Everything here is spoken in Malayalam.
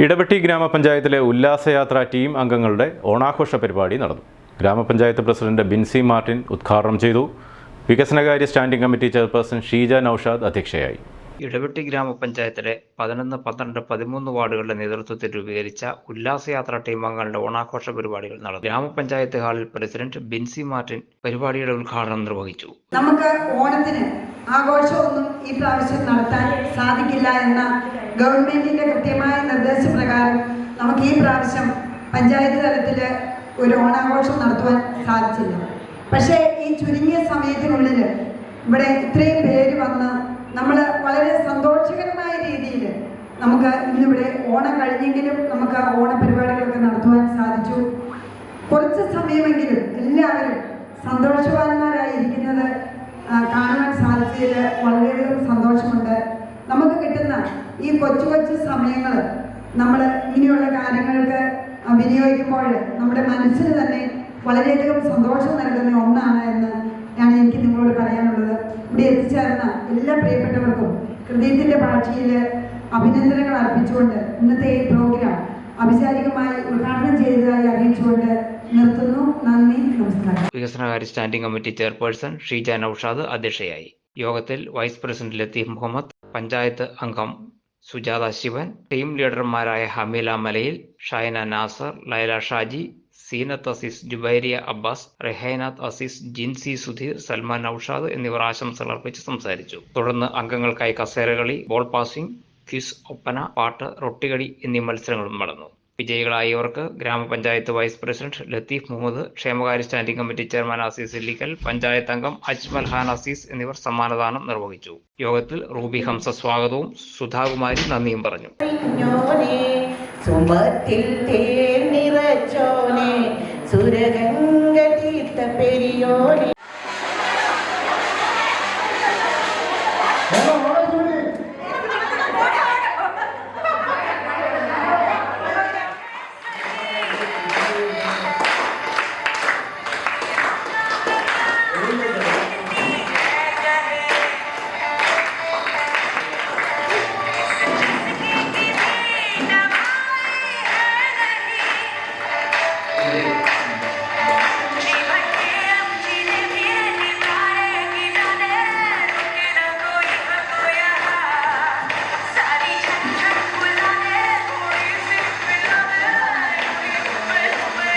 ഇടവെട്ടി ഗ്രാമപഞ്ചായത്തിലെ ഉല്ലാസയാത്ര ടീം അംഗങ്ങളുടെ ഓണാഘോഷ പരിപാടി നടന്നു. ഗ്രാമപഞ്ചായത്ത് പ്രസിഡന്റ് ബിൻസി മാർട്ടിൻ ഉദ്ഘാടനം ചെയ്തു. വികസനകാര്യ standing committee chairperson Sheeja Naushad അധ്യക്ഷയായി. ഇടവെട്ടി ഗ്രാമപഞ്ചായത്തിലെ പതിനൊന്ന് പന്ത്രണ്ട് പതിമൂന്ന് വാർഡുകളുടെ നേതൃത്വത്തിൽ രൂപീകരിച്ച ഉല്ലാസയാത്ര ടീം അംഗങ്ങളുടെ ഓണാഘോഷ പരിപാടികൾ നടന്നു. ഗ്രാമപഞ്ചായത്ത് ഹാളിൽ പ്രസിഡന്റ് ബിൻസി മാർട്ടിൻ പരിപാടിയുടെ ഉദ്ഘാടനം നിർവഹിച്ചു. നമുക്ക് ഓണത്തിന് ആഘോഷമൊന്നും ഈ പ്രാവശ്യം നടത്താൻ സാധിക്കില്ല എന്ന ഗവൺമെന്റിന്റെ കൃത്യമായ നിർദ്ദേശപ്രകാരം നമുക്ക് ഈ പ്രാവശ്യം പഞ്ചായത്ത് തലത്തിൽ ഒരു ഓണാഘോഷം നടത്തുവാൻ സാധിച്ചില്ല. പക്ഷേ ഈ ചുരുങ്ങിയ സമയത്തിനുള്ളിൽ ഇവിടെ ഇത്രയും പേര് വന്ന് നമ്മൾ വളരെ സന്തോഷകരമായ രീതിയിൽ നമുക്ക് ഇന്നിവിടെ ഓണം കഴിഞ്ഞെങ്കിലും നമുക്ക് ഓണപരിപാടികളൊക്കെ നടത്തുവാൻ സാധിച്ചു. കുറച്ച് സമയമെങ്കിലും എല്ലാവരും കാണുവാൻ സാധിച്ചതിൽ വളരെയധികം സന്തോഷമുണ്ട്. നമുക്ക് കിട്ടുന്ന ഈ കൊച്ചു കൊച്ചു സമയങ്ങൾ നമ്മൾ ഇങ്ങനെയുള്ള കാര്യങ്ങൾക്ക് വിനിയോഗിക്കുമ്പോൾ നമ്മുടെ മനസ്സിന് തന്നെ വളരെയധികം സന്തോഷം നൽകുന്ന ഒന്നാണ് എന്ന് ഞാൻ എനിക്ക് നിങ്ങളോട് പറയാനുള്ളത്. ഇവിടെ എത്തിച്ചേർന്ന എല്ലാ പ്രിയപ്പെട്ടവർക്കും ഹൃദയത്തിന്റെ ഭാഷയിൽ അഭിനന്ദനങ്ങൾ അർപ്പിച്ചുകൊണ്ട് ഇന്നത്തെ ഈ പ്രോഗ്രാം ഔപചാരികമായി ഉദ്ഘാടനം ചെയ്തതായി അറിയിച്ചുകൊണ്ട് നിർത്തുന്നു. നന്ദി നമസ്കാരം. വികസനകാര്യ standing committee chairperson Sheeja Naushad അധ്യക്ഷയായി. യോഗത്തിൽ വൈസ് പ്രസിഡന്റ് ലത്തീഫ് മുഹമ്മദ് പഞ്ചായത്ത് അംഗം സുജാത ശിവൻ ടീം ലീഡർമാരായ ഹമീല മലയിൽ ഷൈന നാസർ ലൈല ഷാജി സീനത്ത് അസീസ് ജുബൈരിയ അബ്ബാസ് റെഹൈനാത്ത് അസീസ് ജിൻസി സുധീർ സൽമാൻ ഔഷാദ് എന്നിവർ ആശംസകൾ അർപ്പിച്ച് സംസാരിച്ചു. തുടർന്ന് അംഗങ്ങൾക്കായി കസേരകളി ബോൾ പാസിംഗ് ക്വിസ് ഒപ്പന പാട്ട് റൊട്ടികളി എന്നീ മത്സരങ്ങളും നടന്നു. വിജയികളായവർക്ക് ഗ്രാമപഞ്ചായത്ത് വൈസ് പ്രസിഡന്റ് ലത്തീഫ് മുഹമ്മദ് ക്ഷേമകാര്യ standing committee chairman Azeez Illikkal panchayat അംഗം അജ്മൽ ഖാൻ അസീസ് എന്നിവർ സമ്മാനദാനം നിർവഹിച്ചു. യോഗത്തിൽ റൂബി ഹംസ സ്വാഗതവും സുധാകുമാരി നന്ദിയും പറഞ്ഞു. സുരഗംഗ പെരിയോനെ. Amen.